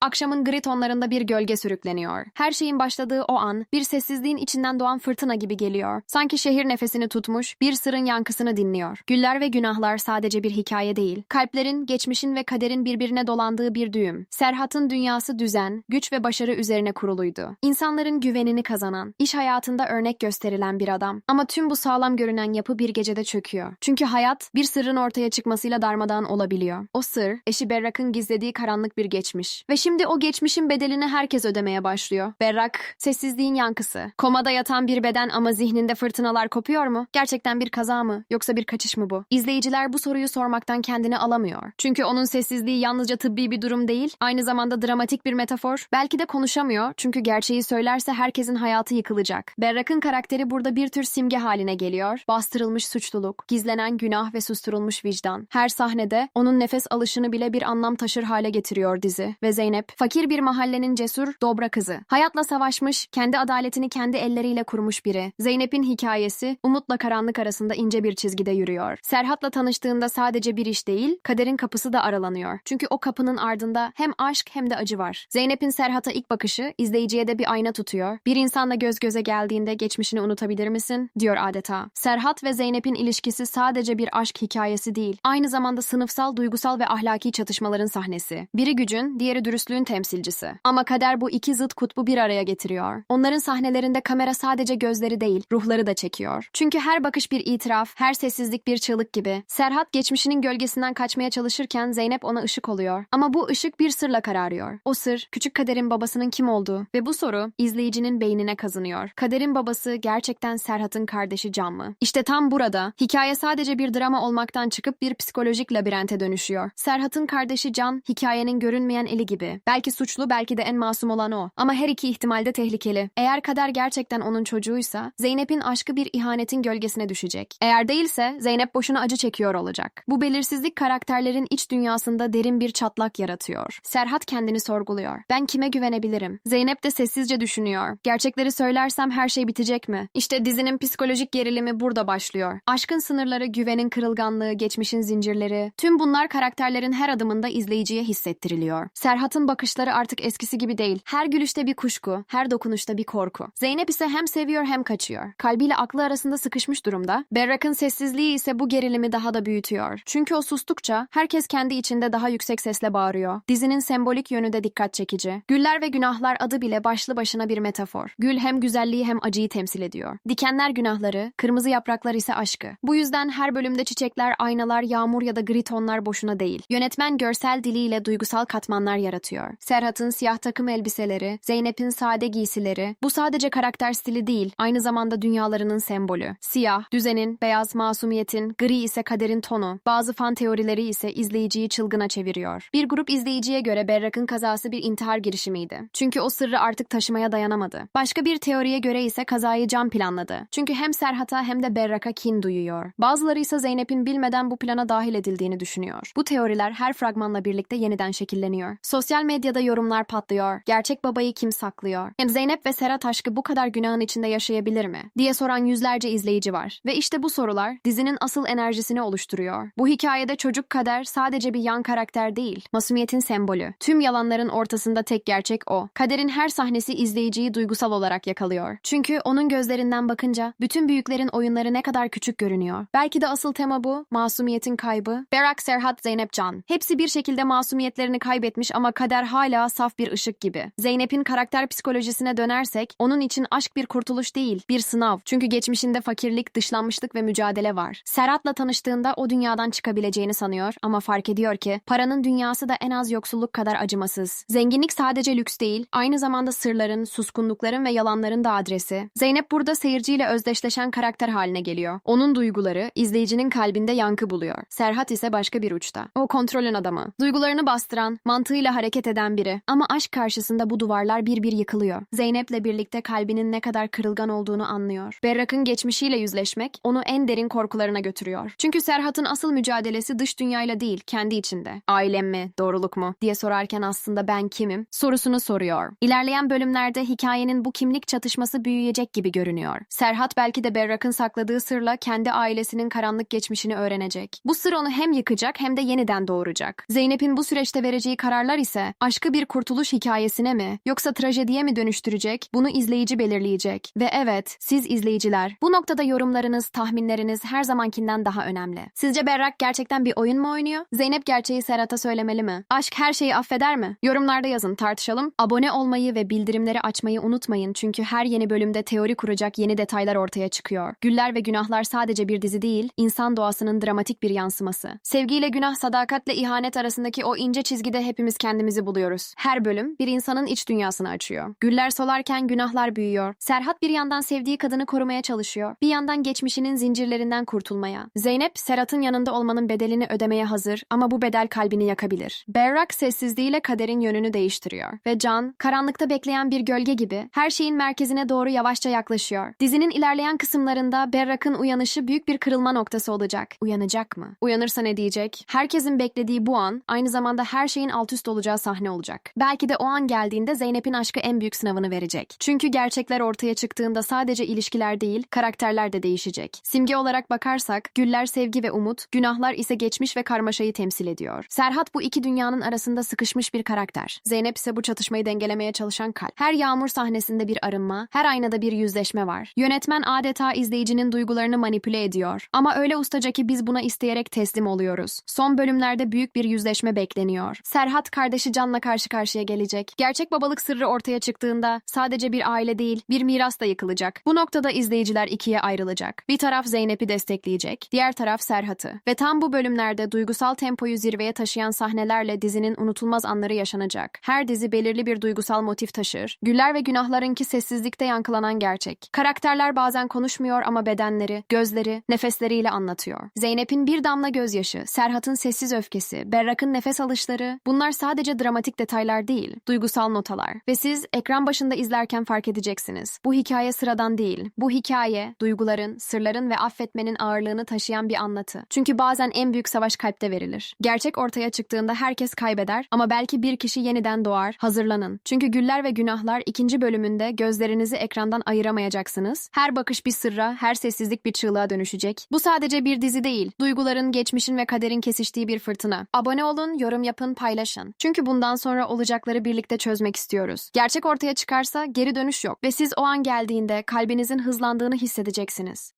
Akşamın gri tonlarında bir gölge sürükleniyor. Her şeyin başladığı o an bir sessizliğin içinden doğan fırtına gibi geliyor. Sanki şehir nefesini tutmuş, bir sırın yankısını dinliyor. Güller ve günahlar sadece bir hikaye değil. Kalplerin, geçmişin ve kaderin birbirine dolandığı bir düğüm. Serhat'ın dünyası düzen, güç ve başarı üzerine kuruluydu. İnsanların güvenini kazanan, iş hayatında örnek gösterilen bir adam. Ama tüm bu sağlam görünen yapı bir gecede çöküyor. Çünkü hayat bir sırrın ortaya çıkmasıyla darmadağın olabiliyor. O sır, eşi Berrak'ın gizlediği karanlık bir geçmiş. Ve o geçmişin bedelini herkes ödemeye başlıyor. Berrak, sessizliğin yankısı. Komada yatan bir beden ama zihninde fırtınalar kopuyor mu? Gerçekten bir kaza mı? Yoksa bir kaçış mı bu? İzleyiciler bu soruyu sormaktan kendini alamıyor. Çünkü onun sessizliği yalnızca tıbbi bir durum değil, aynı zamanda dramatik bir metafor. Belki de konuşamıyor çünkü gerçeği söylerse herkesin hayatı yıkılacak. Berrak'ın karakteri burada bir tür simge haline geliyor. Bastırılmış suçluluk, gizlenen günah ve susturulmuş vicdan. Her sahnede onun nefes alışını bile bir anlam taşır hale getiriyor dizi. Ve Zeynep, fakir bir mahallenin cesur, dobra kızı. Hayatla savaşmış, kendi adaletini kendi elleriyle kurmuş biri. Zeynep'in hikayesi, umutla karanlık arasında ince bir çizgide yürüyor. Serhat'la tanıştığında sadece bir iş değil, kaderin kapısı da aralanıyor. Çünkü o kapının ardında hem aşk hem de acı var. Zeynep'in Serhat'a ilk bakışı, izleyiciye de bir ayna tutuyor. Bir insanla göz göze geldiğinde geçmişini unutabilir misin? diyor adeta. Serhat ve Zeynep'in ilişkisi sadece bir aşk hikayesi değil, aynı zamanda sınıfsal, duygusal ve ahlaki çatışmaların sahnesi. Biri gücün, diğeri dürüstlüğün temsilcisi. Ama kader bu iki zıt kutbu bir araya getiriyor. Onların sahnelerinde kamera sadece gözleri değil, ruhları da çekiyor. Çünkü her bakış bir itiraf, her sessizlik bir çığlık gibi. Serhat geçmişinin gölgesinden kaçmaya çalışırken Zeynep ona ışık oluyor. Ama bu ışık bir sırla kararıyor. O sır, küçük kaderin babasının kim olduğu ve bu soru izleyicinin beynine kazınıyor. Kaderin babası gerçekten Serhat'ın kardeşi Can mı? İşte tam burada hikaye sadece bir drama olmaktan çıkıp bir psikolojik labirente dönüşüyor. Serhat'ın kardeşi Can, hikayenin görünmeyen eli gibi. Belki suçlu, belki de en masum olan o. Ama her iki ihtimalde tehlikeli. Eğer kader gerçekten onun çocuğuysa, Zeynep'in aşkı bir ihanetin gölgesine düşecek. Eğer değilse, Zeynep boşuna acı çekiyor olacak. Bu belirsizlik karakterlerin iç dünyasında derin bir çatlak yaratıyor. Serhat kendini sorguluyor. Ben kime güvenebilirim? Zeynep de sessizce düşünüyor. Gerçekleri söylersem her şey bitecek mi? İşte dizinin psikolojik gerilimi burada başlıyor. Aşkın sınırları, güvenin kırılganlığı, geçmişin zincirleri, tüm bunlar karakterlerin her adımında izleyiciye hissettiriliyor. Serhat'ın bakışları artık eskisi gibi değil. Her gülüşte bir kuşku, her dokunuşta bir korku. Zeynep ise hem seviyor hem kaçıyor. Kalbiyle aklı arasında sıkışmış durumda. Berrak'ın sessizliği ise bu gerilimi daha da büyütüyor. Çünkü o sustukça herkes kendi içinde daha yüksek sesle bağırıyor. Dizinin sembolik yönü de dikkat çekici. Güller ve günahlar adı bile başlı başına bir metafor. Gül hem güzelliği hem acıyı temsil ediyor. Dikenler günahları, kırmızı yapraklar ise aşkı. Bu yüzden her bölümde çiçekler, aynalar, yağmur ya da gri tonlar boşuna değil. Yönetmen görsel diliyle duygusal katmanlar yaratıyor. Serhat'ın siyah takım elbiseleri, Zeynep'in sade giysileri, bu sadece karakter stili değil, aynı zamanda dünyalarının sembolü. Siyah, düzenin, beyaz masumiyetin, gri ise kaderin tonu. Bazı fan teorileri ise izleyiciyi çılgına çeviriyor. Bir grup izleyiciye göre Berrak'ın kazası bir intihar girişimiydi. Çünkü o sırrı artık taşımaya dayanamadı. Başka bir teoriye göre ise kazayı Can planladı. Çünkü hem Serhat'a hem de Berrak'a kin duyuyor. Bazıları ise Zeynep'in bilmeden bu plana dahil edildiğini düşünüyor. Bu teoriler her fragmanla birlikte yeniden şekilleniyor. Sosyal medyada yorumlar patlıyor. Gerçek babayı kim saklıyor? Yani Zeynep ve Serhat aşkı bu kadar günahın içinde yaşayabilir mi? diye soran yüzlerce izleyici var. Ve işte bu sorular dizinin asıl enerjisini oluşturuyor. Bu hikayede çocuk kader sadece bir yan karakter değil, masumiyetin sembolü. Tüm yalanların ortasında tek gerçek o. Kaderin her sahnesi izleyiciyi duygusal olarak yakalıyor. Çünkü onun gözlerinden bakınca bütün büyüklerin oyunları ne kadar küçük görünüyor. Belki de asıl tema bu, masumiyetin kaybı. Berak, Serhat, Zeynep, Can. Hepsi bir şekilde masumiyetlerini kaybetmiş ama kader hala saf bir ışık gibi. Zeynep'in karakter psikolojisine dönersek, onun için aşk bir kurtuluş değil, bir sınav. Çünkü geçmişinde fakirlik, dışlanmışlık ve mücadele var. Serhat'la tanıştığında o dünyadan çıkabileceğini sanıyor ama fark ediyor ki paranın dünyası da en az yoksulluk kadar acımasız. Zenginlik sadece lüks değil, aynı zamanda sırların, suskunlukların ve yalanların da adresi. Zeynep burada seyirciyle özdeşleşen karakter haline geliyor. Onun duyguları izleyicinin kalbinde yankı buluyor. Serhat ise başka bir uçta. O kontrolün adamı. Duygularını bastıran, mantığıyla hareket eden biri. Ama aşk karşısında bu duvarlar bir bir yıkılıyor. Zeynep'le birlikte kalbinin ne kadar kırılgan olduğunu anlıyor. Berrak'ın geçmişiyle yüzleşmek onu en derin korkularına götürüyor. Çünkü Serhat'ın asıl mücadelesi dış dünyayla değil, kendi içinde. Ailem mi, doğruluk mu diye sorarken aslında ben kimim sorusunu soruyor. İlerleyen bölümlerde hikayenin bu kimlik çatışması büyüyecek gibi görünüyor. Serhat belki de Berrak'ın sakladığı sırla kendi ailesinin karanlık geçmişini öğrenecek. Bu sır onu hem yıkacak hem de yeniden doğuracak. Zeynep'in bu süreçte vereceği kararlar ise aşkı bir kurtuluş hikayesine mi yoksa trajediye mi dönüştürecek bunu izleyici belirleyecek. Ve evet siz izleyiciler bu noktada yorumlarınız, tahminleriniz her zamankinden daha önemli. Sizce Berrak gerçekten bir oyun mu oynuyor? Zeynep gerçeği Serhat'a söylemeli mi? Aşk her şeyi affeder mi? Yorumlarda yazın tartışalım. Abone olmayı ve bildirimleri açmayı unutmayın çünkü her yeni bölümde teori kuracak yeni detaylar ortaya çıkıyor. Güller ve Günahlar sadece bir dizi değil, insan doğasının dramatik bir yansıması. Sevgiyle günah, sadakatle ihanet arasındaki o ince çizgide hepimiz kendimizi buluyoruz. Her bölüm bir insanın iç dünyasını açıyor. Güller solarken günahlar büyüyor. Serhat bir yandan sevdiği kadını korumaya çalışıyor. Bir yandan geçmişinin zincirlerinden kurtulmaya. Zeynep, Serhat'ın yanında olmanın bedelini ödemeye hazır ama bu bedel kalbini yakabilir. Berrak sessizliğiyle kaderin yönünü değiştiriyor. Ve Can, karanlıkta bekleyen bir gölge gibi her şeyin merkezine doğru yavaşça yaklaşıyor. Dizinin ilerleyen kısımlarında Berrak'ın uyanışı büyük bir kırılma noktası olacak. Uyanacak mı? Uyanırsa ne diyecek? Herkesin beklediği bu an aynı zamanda her şeyin alt üst olacağı sahne olacak. Belki de o an geldiğinde Zeynep'in aşkı en büyük sınavını verecek. Çünkü gerçekler ortaya çıktığında sadece ilişkiler değil, karakterler de değişecek. Simge olarak bakarsak, güller sevgi ve umut, günahlar ise geçmiş ve karmaşayı temsil ediyor. Serhat bu iki dünyanın arasında sıkışmış bir karakter. Zeynep ise bu çatışmayı dengelemeye çalışan kalp. Her yağmur sahnesinde bir arınma, her aynada bir yüzleşme var. Yönetmen adeta izleyicinin duygularını manipüle ediyor. Ama öyle ustaca ki biz buna isteyerek teslim oluyoruz. Son bölümlerde büyük bir yüzleşme bekleniyor. Serhat kardeşi Can'la karşı karşıya gelecek. Gerçek babalık sırrı ortaya çıktığında sadece bir aile değil, bir miras da yıkılacak. Bu noktada izleyiciler ikiye ayrılacak. Bir taraf Zeynep'i destekleyecek, diğer taraf Serhat'ı. Ve tam bu bölümlerde duygusal tempoyu zirveye taşıyan sahnelerle dizinin unutulmaz anları yaşanacak. Her dizi belirli bir duygusal motif taşır. Güller ve günahlarınki sessizlikte yankılanan gerçek. Karakterler bazen konuşmuyor ama bedenleri, gözleri, nefesleriyle anlatıyor. Zeynep'in bir damla gözyaşı, Serhat'ın sessiz öfkesi, Berrak'ın nefes alışları bunlar sadece dramatik detaylar değil, duygusal notalar. Ve siz ekran başında izlerken fark edeceksiniz. Bu hikaye sıradan değil. Bu hikaye duyguların, sırların ve affetmenin ağırlığını taşıyan bir anlatı. Çünkü bazen en büyük savaş kalpte verilir. Gerçek ortaya çıktığında herkes kaybeder ama belki bir kişi yeniden doğar. Hazırlanın. Çünkü Güller ve Günahlar ikinci bölümünde gözlerinizi ekrandan ayıramayacaksınız. Her bakış bir sırra, her sessizlik bir çığlığa dönüşecek. Bu sadece bir dizi değil. Duyguların, geçmişin ve kaderin kesiştiği bir fırtına. Abone olun, yorum yapın, paylaşın. Çünkü bundan sonra olacakları birlikte çözmek istiyoruz. Gerçek ortaya çıkarsa geri dönüş yok ve siz o an geldiğinde kalbinizin hızlandığını hissedeceksiniz.